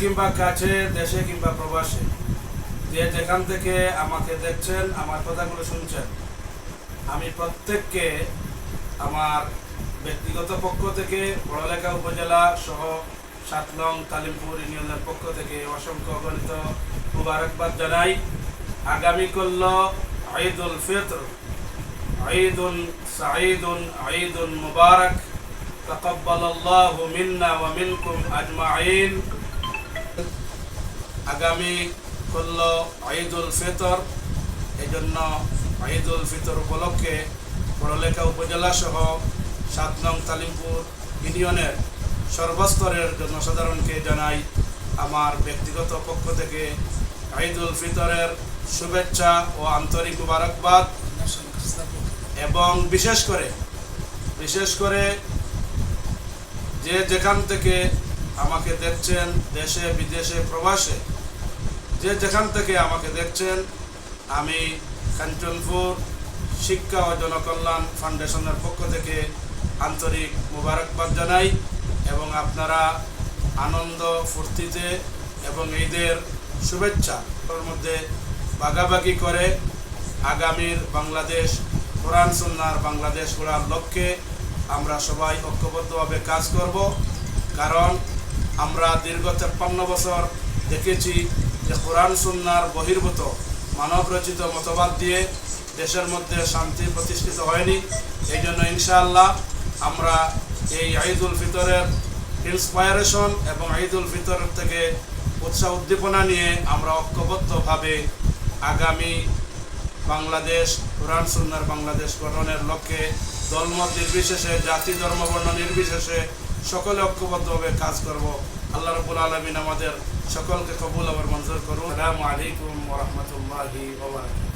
কিংবা কাছে, দেশে কিংবা প্রবাসে, যে যেখান থেকে আমাকে দেখছেন, আমার কথাগুলো শুনছেন, আমি প্রত্যেককে আমার ব্যক্তিগত পক্ষ থেকে, বড়লেখা উপজেলা সহ সাতলং তালিমপুর ইউনিয়নের পক্ষ থেকে অসংখ্য গণিত মুবারকবাদ জানাই। আগামী করল ঈদ উল ফিত্র। عيد سعيد عيد مبارك تقبل الله منا ومنكم أجمعين আগামী করল ঈদুল ফিতর এই জন্য ঈদুল ফিতর উপলক্ষে বড়লেখা উপজেলা সহ সাত নং তালিমপুর ইউনিয়নের সর্বস্তরের জনসাধারণকে জানাই আমার ব্যক্তিগত পক্ষ থেকে ঈদুল ফিতরের শুভেচ্ছা ও আন্তরিক মুবারকবাদ এবং বিশেষ করে বিশেষ করে যে যেখান থেকে আমাকে দেখছেন দেশে, বিদেশে, প্রবাসে, যে যেখান থেকে আমাকে দেখছেন, আমি কাঞ্চনপুর শিক্ষা ও জনকল্যাণ ফাউন্ডেশনের পক্ষ থেকে আন্তরিক মোবারকবাদ জানাই এবং আপনারা আনন্দ, ফুর্তিতে এবং ঈদের শুভেচ্ছা মধ্যে ভাগাভাগি করে আগামীর বাংলাদেশ কোরআন সন্ন্যার বাংলাদেশ গড়ার লক্ষ্যে আমরা সবাই ঐক্যবদ্ধভাবে কাজ করব। কারণ আমরা দীর্ঘ তেপ্পান্ন বছর দেখেছি যে কোরআন সন্ন্যার বহির্ভূত মানব রচিত মতবাদ দিয়ে দেশের মধ্যে শান্তি প্রতিষ্ঠিত হয়নি। এই জন্য ইনশাআল্লাহ আমরা এই ঈদ উল ফিতরের ইন্সপায়ারেশন এবং ঈদ উল ফিতর থেকে উৎসাহ উদ্দীপনা নিয়ে আমরা ঐক্যবদ্ধভাবে আগামী বাংলাদেশ, কোরআন সুন্দর বাংলাদেশ গঠনের লক্ষ্যে দলমত নির্বিশেষে, জাতি ধর্ম বর্ণ নির্বিশেষে সকলে ঐক্যবদ্ধভাবে কাজ করব। আল্লাহ রবুল আলমিন আমাদের সকলকে কবুল আবার মঞ্জুর করুন। আসসালামু আলাইকুম ওরহমতুল্লাহি ওবরাকাতুহু